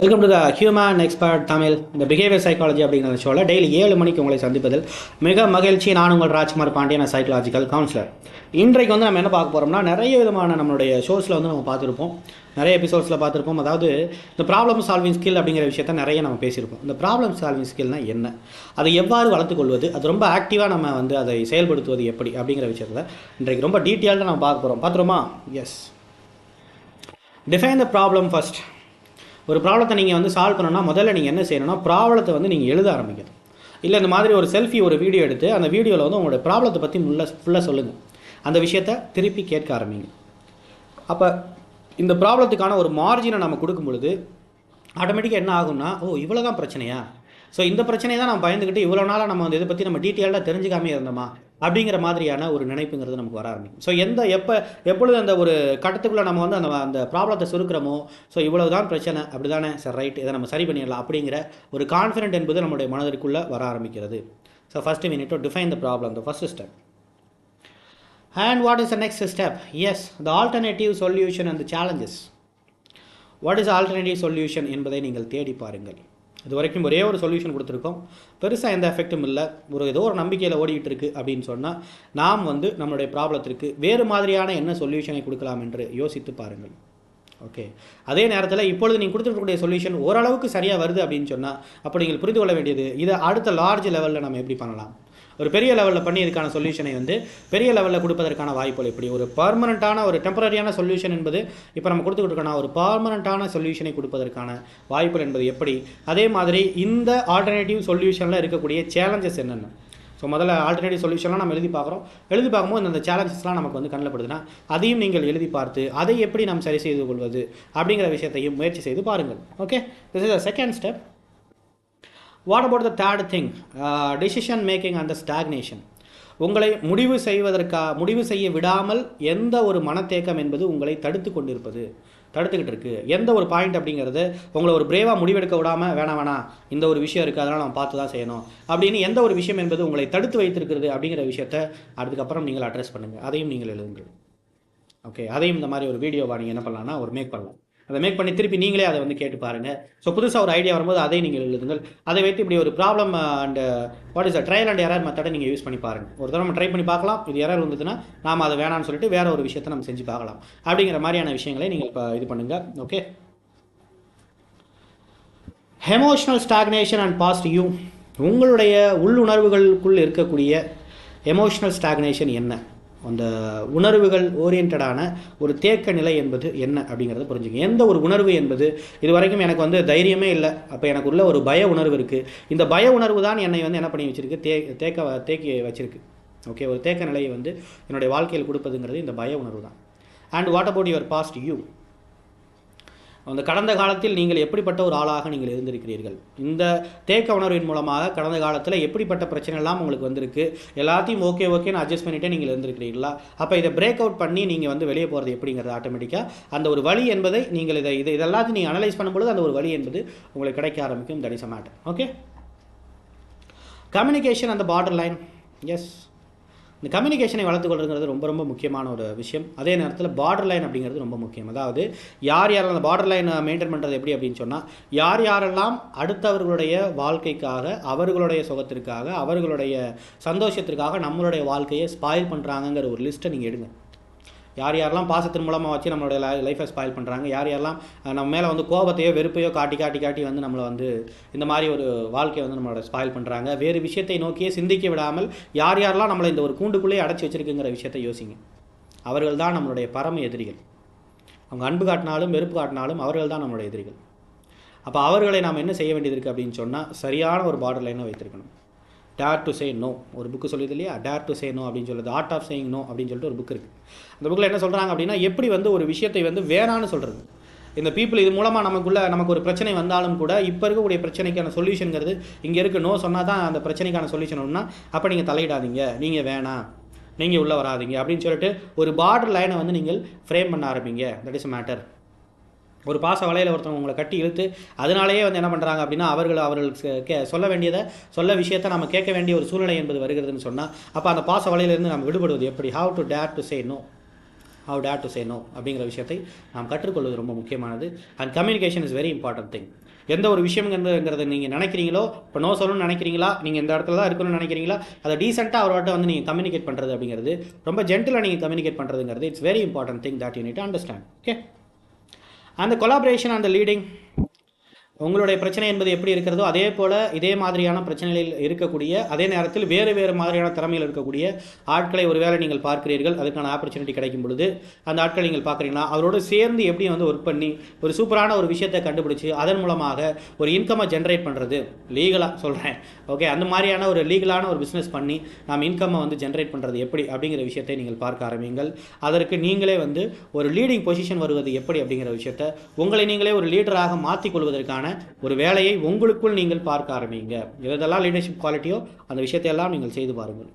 Welcome to the human expert Tamil இந்த behaviour psychology அப்படிங்கிற ஷோவில் டெய்லி ஏழு மணிக்கு உங்களை சந்திப்பதில் மிக மகிழ்ச்சி. நான் உங்கள் ராஜ்குமார் பாண்டியன் சைக்காலஜிக்கல் கவுன்சிலர் இன்றைக்கு வந்து நம்ம என்ன பார்க்க போகிறோம்னா நிறைய விதமான நம்மளுடைய ஷோஸில் வந்து நம்ம பார்த்துருப்போம். நிறைய எபிசோட்ஸில் பார்த்துருப்போம். அதாவது இந்த ப்ராப்ளம் சால்விங் ஸ்கில் அப்படிங்கிற விஷயத்த நிறைய நம்ம பேசியிருப்போம். இந்த ப்ராப்ளம் சால்விங் ஸ்கில்னா என்ன? அதை எவ்வாறு வளர்த்துக்கொள்வது அது ரொம்ப ஆக்டிவாக நம்ம வந்து அதை செயல்படுத்துவது எப்படி? அப்படிங்கிற விஷயத்தில் இன்றைக்கு ரொம்ப டீட்டெயில்டாக நம்ம பார்க்க போகிறோம் பார்த்துருமா as define the problem first ஒரு ப்ராப்ளத்தை நீங்கள் வந்து சால்வ் பண்ணணும்னா முதல்ல நீங்கள் என்ன செய்யணும்னா ப்ராப்ளத்தை வந்து நீங்கள் எழுத ஆரம்பிக்கணும். இல்லை இந்த மாதிரி ஒரு செல்ஃபி ஒரு வீடியோ எடுத்து அந்த வீடியோவில் வந்து உங்களோட ப்ராப்ளத்தை பற்றி முள்ள ஃபுல்லாக சொல்லுங்கள் அந்த விஷயத்த திருப்பி கேட்க ஆரம்பிங்க. அப்போ இந்த ப்ராப்ளத்துக்கான ஒரு மார்ஜினை நம்ம கொடுக்கும் பொழுது ஆட்டோமேட்டிக்காக என்ன ஆகும்னா ஓ இவ்வளோ தான் பிரச்சனையா? ஸோ இந்த பிரச்சனையை தான் நம்ம பயந்துக்கிட்டு இவ்வளோ நாளாக நம்ம வந்து இதை பற்றி நம்ம டீட்டெயிலாக தெரிஞ்சுக்காமே இருந்தோமா? அப்படிங்கிற மாதிரியான ஒரு நினைப்புங்கிறது நமக்கு வர ஆரம்பிக்கும். ஸோ எந்த எப்போ எப்பொழுது அந்த ஒரு கட்டத்துக்குள்ளே நம்ம வந்து அந்த அந்த ப்ராப்ளத்தை சுருக்கிறோமோ ஸோ இவ்வளவு தான் பிரச்சனை அப்படி தானே சார் ரைட் இதை நம்ம சரி பண்ணிடலாம் அப்படிங்கிற ஒரு கான்ஃபிடென்ட் என்பது நம்முடைய மனதிற்குள்ளே வர ஆரம்பிக்கிறது. So first we need to define the problem the first step and what is the next step as the alternative solution and challenges what is alternative solution என்பதை நீங்கள் தேடி பாருங்கள். இது வரைக்கும் ஒரே ஒரு சொல்யூஷன் கொடுத்துருக்கோம். பெருசாக எந்த எஃபெக்ட்டும் இல்லை. ஒரு ஏதோ ஒரு நம்பிக்கையில் ஓடிக்கிட்டு இருக்குது அப்படின்னு சொன்னால் நாம் வந்து நம்மளுடைய ப்ராப்ளத்திற்கு வேறு மாதிரியான என்ன சொல்யூஷனை கொடுக்கலாம் என்று யோசித்து பாருங்கள். ஓகே அதே நேரத்தில் இப்பொழுது நீங்கள் கொடுத்துருக்கக்கூடிய சொல்யூஷன் ஓரளவுக்கு சரியாக வருது அப்படின்னு சொன்னால் அப்போ நீங்கள் புரிந்து கொள்ள வேண்டியது இதை அடுத்த லார்ஜ் லெவலில் நம்ம எப்படி பண்ணலாம்? ஒரு பெரிய லெவலில் பண்ணி இதுக்கான சொல்யூஷனை வந்து பெரிய லெவலில் கொடுப்பதற்கான வாய்ப்புகள் எப்படி? ஒரு பர்மனண்ட்டான ஒரு டெம்பரரியான சொல்யூஷன் என்பது இப்போ நம்ம கொடுத்துக்கிட்டு இருக்கோம்னா ஒரு பர்மனண்ட்டான சொல்யூஷனை கொடுப்பதற்கான வாய்ப்புகள் என்பது எப்படி? அதே மாதிரி இந்த ஆல்டர்னேட்டிவ் சொல்யூஷனில் இருக்கக்கூடிய சேலஞ்சஸ் என்னென்ன? ஸோ முதல்ல ஆல்டர்னேட்டிவ் சொல்யூஷன்லாம் நம்ம எழுதி பார்க்குறோம். எழுதி பார்க்கும்போது அந்த சேலஞ்சஸ்லாம் நமக்கு வந்து கண்ணில் படுதுன்னா அதையும் நீங்கள் எழுதி பார்த்து அதை எப்படி நாம் சரி செய்து கொள்வது அப்படிங்கிற விஷயத்தையும் முயற்சி செய்து பாருங்கள். Okay this is the second step what about the third thing decision making and the stagnation உங்களை முடிவு செய்வதற்கா முடிவு செய்ய விடாமல் எந்த ஒரு மனத்தேக்கம் என்பது உங்களை தடுத்து கொண்டிருப்பது. தடுத்துக்கிட்டு இருக்கு. எந்த ஒரு பாயிண்ட் அப்படிங்கிறது உங்களை ஒரு பிரேவாக முடிவெடுக்க விடாமல் வேணாம் வேணாம் இந்த ஒரு விஷயம் இருக்குது அதனால் நம்ம பார்த்து தான் செய்யணும். அப்படின்னு எந்த ஒரு விஷயம் என்பது உங்களை தடுத்து வைத்திருக்கிறது அப்படிங்கிற விஷயத்த அதுக்கப்புறம் நீங்கள் அட்ரஸ் பண்ணுங்கள் அதையும் நீங்கள் எழுதுங்கள். ஓகே அதையும் இந்த மாதிரி ஒரு வீடியோவாக நீங்கள் என்ன பண்ணலாம்னா ஒரு மேக் பண்ணலாம். அதை மேக் பண்ணி திருப்பி நீங்களே அதை வந்து கேட்டு பாருங்கள் ஸோ புதுசாக ஒரு ஐடியா வரும்போது அதை நீங்கள் எழுதுங்கள். அதை வைத்து இப்படி ஒரு problem and what is a trial and error மெத்தடை நீங்கள் யூஸ் பண்ணி பாருங்கள் ஒரு தடவை நம்ம ட்ரை பண்ணி பார்க்கலாம். இது எரர் வந்ததுன்னா நாம் அதை வேணாம்னு சொல்லிட்டு வேற ஒரு விஷயத்தை நம்ம செஞ்சு பார்க்கலாம். அப்படிங்கிற மாதிரியான விஷயங்களை நீங்கள் இப்போ இது பண்ணுங்கள் okay emotional stagnation and past you உங்களுடைய உள்ளுணர்வுகளுக்குள் இருக்கக்கூடிய எமோஷனல் ஸ்டாக்னேஷன் என்ன? அந்த உணர்வுகள் ஓரியன்டான ஒரு தேக்க நிலை என்பது என்ன அப்படிங்கிறத புரிஞ்சுங்க. எந்த ஒரு உணர்வு என்பது? இது வரைக்கும் எனக்கு வந்து தைரியமே இல்லை. அப்போ எனக்கு உள்ள ஒரு பய உணர்வு இருக்குது இந்த பய உணர்வு தான் என்னை வந்து என்ன பண்ணி வச்சுருக்கு? தே தேக்க தேக்கி வச்சுருக்கு. ஓகே ஒரு தேக்க நிலையை வந்து என்னுடைய வாழ்க்கையில் கொடுப்பதுங்கிறது இந்த பய உணர்வு தான். And what about your past you அந்த கடந்த காலத்தில் நீங்கள் எப்படிப்பட்ட ஒரு ஆளாக நீங்கள் இருந்திருக்கிறீர்கள்? இந்த தேக்க உணர்வின் மூலமாக கடந்த காலத்தில் எப்படிப்பட்ட பிரச்சனை எல்லாம் உங்களுக்கு வந்திருக்கு? எல்லாத்தையும் ஓகே ஓகேன்னு அட்ஜஸ்ட் பண்ணிட்டே நீங்கள் இருந்திருக்கிறீர்களா? அப்போ இதை பிரேக் அவுட் பண்ணி நீங்கள் வந்து வெளியே போகிறது எப்படிங்கிறது ஆட்டோமேட்டிக்காக அந்த ஒரு வழி என்பதை நீங்கள் இதை இது இதெல்லாத்தையும் நீங்கள் அனலைஸ் பண்ணும்பொழுது அந்த ஒரு வழி என்பது உங்களுக்கு கிடைக்க ஆரம்பிக்கும். That is a matter okay communication அந்த பார்டர் லைன் எஸ் இந்த கம்யூனிகேஷனை வளர்த்துக்கொள்ளுங்கிறது ரொம்ப ரொம்ப முக்கியமான ஒரு விஷயம். அதே நேரத்தில் பார்டர் லைன் அப்படிங்கிறது ரொம்ப முக்கியம். அதாவது யார் யாரெல்லாம் அந்த பார்டர் லைனை மெயின்டைன் பண்ணுறது எப்படி அப்படின்னு சொன்னால் யார் யாரெல்லாம் அடுத்தவர்களுடைய வாழ்க்கைக்காக அவர்களுடைய சுகத்திற்காக அவர்களுடைய சந்தோஷத்திற்காக நம்மளுடைய வாழ்க்கையை ஸ்பாயில் பண்ணுறாங்கங்கிற ஒரு லிஸ்ட்டை நீங்கள் எடுங்க. யார் யாரெல்லாம் பாசத்தின் மூலமாக வச்சு நம்மளுடைய லைஃப்பை ஸ்பாயில் பண்ணுறாங்க யார் யாரெல்லாம் நம்ம மேலே வந்து கோபத்தையோ வெறுப்பையோ காட்டி காட்டி காட்டி வந்து நம்மளை வந்து இந்த மாதிரி ஒரு வாழ்க்கையை வந்து நம்மளோட ஸ்பாயில் பண்ணுறாங்க வேறு விஷயத்தை நோக்கியே சிந்திக்க விடாமல் யார் யாரெல்லாம் நம்மளை இந்த ஒரு கூண்டுக்குள்ளேயே அடைச்சி வச்சிருக்குங்கிற விஷயத்தை யோசிங்க. அவர்கள் தான் நம்மளுடைய பரம எதிரிகள். அவங்க அன்பு காட்டினாலும் வெறுப்பு காட்டினாலும் அவர்கள் தான் நம்மளுடைய எதிரிகள். அப்போ அவர்களை நாம் என்ன செய்ய வேண்டியது இருக்குது அப்படின்னு சொன்னால் சரியான ஒரு பார்டர் லைனை வைத்திருக்கணும். டேர் டு சே நோ ஒரு புக்கு சொல்லுது இல்லையா? டேர் டு சே நோ அப்படின்னு சொல்லுது. ஆர்ட் ஆஃப் சேயிங் நோ அப்படின்னு சொல்லிட்டு ஒரு புக் இருக்குது அந்த புக்கில் என்ன சொல்கிறாங்க அப்படின்னா எப்படி வந்து ஒரு விஷயத்தை வந்து வேணான்னு சொல்கிறது இந்த பீப்புள் இது மூலமாக நமக்குள்ளே நமக்கு ஒரு பிரச்சனை வந்தாலும் கூட இப்போ இருக்கக்கூடிய பிரச்சனைக்கான சொல்யூஷனுங்கிறது இங்கே இருக்கு. நோ சொன்னால் தான் அந்த பிரச்சனைக்கான சொல்யூஷன் ஒன்றா அப்போ நீங்கள் தலையிடாதீங்க. நீங்கள் வேணாம். நீங்கள் உள்ளே வராதீங்க அப்படின்னு சொல்லிட்டு ஒரு பார்டர் லைனை வந்து நீங்கள் ஃப்ரேம் பண்ண ஆரம்பிங்க. தட் இஸ் மேட்டர் ஒரு பாச வலையில் ஒருத்தவங்க உங்களை கட்டி இழுத்து அதனாலேயே வந்து என்ன பண்ணுறாங்க அப்படின்னா அவர்கள் அவர்களுக்கு கே சொல்ல வேண்டியதை சொல்ல விஷயத்தை நம்ம கேட்க வேண்டிய ஒரு சூழ்நிலை என்பது வருகிறதுன்னு சொன்னால் அப்போ அந்த பாச வலையிலிருந்து நம்ம விடுபடுவது எப்படி? How to dare to say no how dare to say no அப்படிங்கிற விஷயத்தை நாம் கற்றுக்கொள்வது ரொம்ப முக்கியமானது. And communication is very important thing எந்த ஒரு விஷயங்கிறத நீங்கள் நினைக்கிறீங்களோ இப்போ நோ சொல்லணும்னு நினைக்கிறீங்களா? நீங்கள் இந்த இடத்துல தான் இருக்கணும்னு நினைக்கிறீங்களா? அதை டீசெண்டாக அவர்கிட்ட வந்து நீங்கள் கம்யூனிகேட் பண்ணுறது அப்படிங்கிறது ரொம்ப ஜென்டிலாக நீங்கள் கம்யூனிகேட் பண்ணுறதுங்கிறது it's very important thing that you need understand okay அந்த கொலாபரேஷன் அந்த லீடிங் உங்களுடைய பிரச்சனை என்பது எப்படி இருக்கிறதோ அதே போல் இதே மாதிரியான பிரச்சனைகளில் இருக்கக்கூடிய அதே நேரத்தில் வேறு வேறு மாதிரியான திறமையில் இருக்கக்கூடிய ஆட்களை ஒருவேளை நீங்கள் பார்க்கிறீர்கள் அதுக்கான ஆப்பர்ச்சுனிட்டி கிடைக்கும் பொழுது அந்த ஆட்களை நீங்கள் பார்க்குறீங்களா? அவரோடு சேர்ந்து எப்படி வந்து ஒர்க் பண்ணி ஒரு சூப்பரான ஒரு விஷயத்தை கண்டுபிடிச்சி அதன் மூலமாக ஒரு இன்கம்மை ஜென்ரேட் பண்ணுறது லீகலாக சொல்கிறேன் ஓகே அந்த மாதிரியான ஒரு லீகலான ஒரு பிஸ்னஸ் பண்ணி நாம் இன்கம்மை வந்து ஜென்ரேட் பண்ணுறது எப்படி? அப்படிங்கிற விஷயத்தை நீங்கள் பார்க்க ஆரம்பிங்கள் அதற்கு நீங்களே வந்து ஒரு லீடிங் பொசிஷன் வருவது எப்படி? அப்படிங்கிற விஷயத்தை உங்களை நீங்களே ஒரு லீடராக மாற்றிக்கொள்வதற்கான கொள்வதற்கான ஒரு வேலையை உங்களுக்குள் நீங்கள் பார்க்க ஆரம்பிங்க. எதெல்லாம் லீடர்ஷிப் குவாலிட்டியோ அந்த விஷயத்தை எல்லாம் நீங்கள் செய்து பாருங்கள்.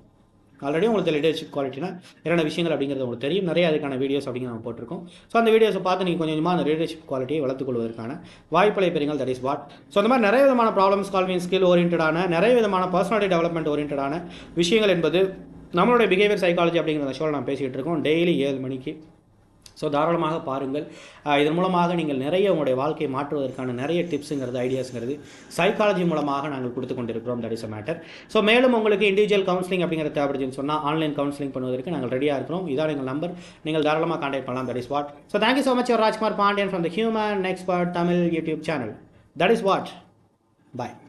ஆல்ரெடி உங்களுக்கு லீடர்ஷிப் குவாலிட்டினா என்னென்ன விஷயங்கள் அப்படிங்கிறது உங்களுக்கு தெரியும். நிறைய அதுக்கான வீடியோஸ் அப்படிங்கிற நம்ம போட்டிருக்கோம். ஸோ அந்த வீடியோஸை பார்த்து நீங்கள் கொஞ்சம் கொஞ்சமாக அந்த லீடர்ஷிப் குவாலிட்டியை வளர்த்துக்கொள்வதற்கான வாய்ப்புகளை பெறுங்கள். தட் இஸ் வாட் ஸோ அந்த மாதிரி நிறைய விதமான ப்ராப்ளம்ஸ் சால்விங் ஸ்கில் ஓரியன்டான நிறைய விதமான பர்சனாலிட்டி டெவலப்மெண்ட் ஓரியன்டான விஷயங்கள் என்பது நம்மளுடைய பிஹேவியர் சைக்காலஜி அப்படிங்கிற ஷோவில் நான் பேசிகிட்டு இருக்கோம். டெய்லி ஏழு மணிக்கு. ஸோ தாராளமாக பாருங்கள். இதன் மூலமாக நீங்கள் நிறைய உங்களுடைய வாழ்க்கையை மாற்றுவதற்கான நிறைய டிப்ஸுங்கிறது ஐடியாஸுங்கிறது சைக்காலஜி மூலமாக நாங்கள் கொடுத்து கொண்டிருக்கிறோம். That is a matter so மேலும் உங்களுக்கு இண்டிவிஜுவல் கவுன்சிலிங் அப்படிங்கிறது தேவைப்படுதுன்னு சொன்னால் ஆன்லைன் கவுன்சிலிங் பண்ணுவதற்கு நாங்கள் ரெடியாக இருக்கிறோம். இதான் எங்கள் நம்பர் நீங்கள் தாராளமாக காண்டாக்ட் பண்ணலாம். That is what so thank you so much Rajkumar Pandian from the human expert Tamil YouTube channel that is what bye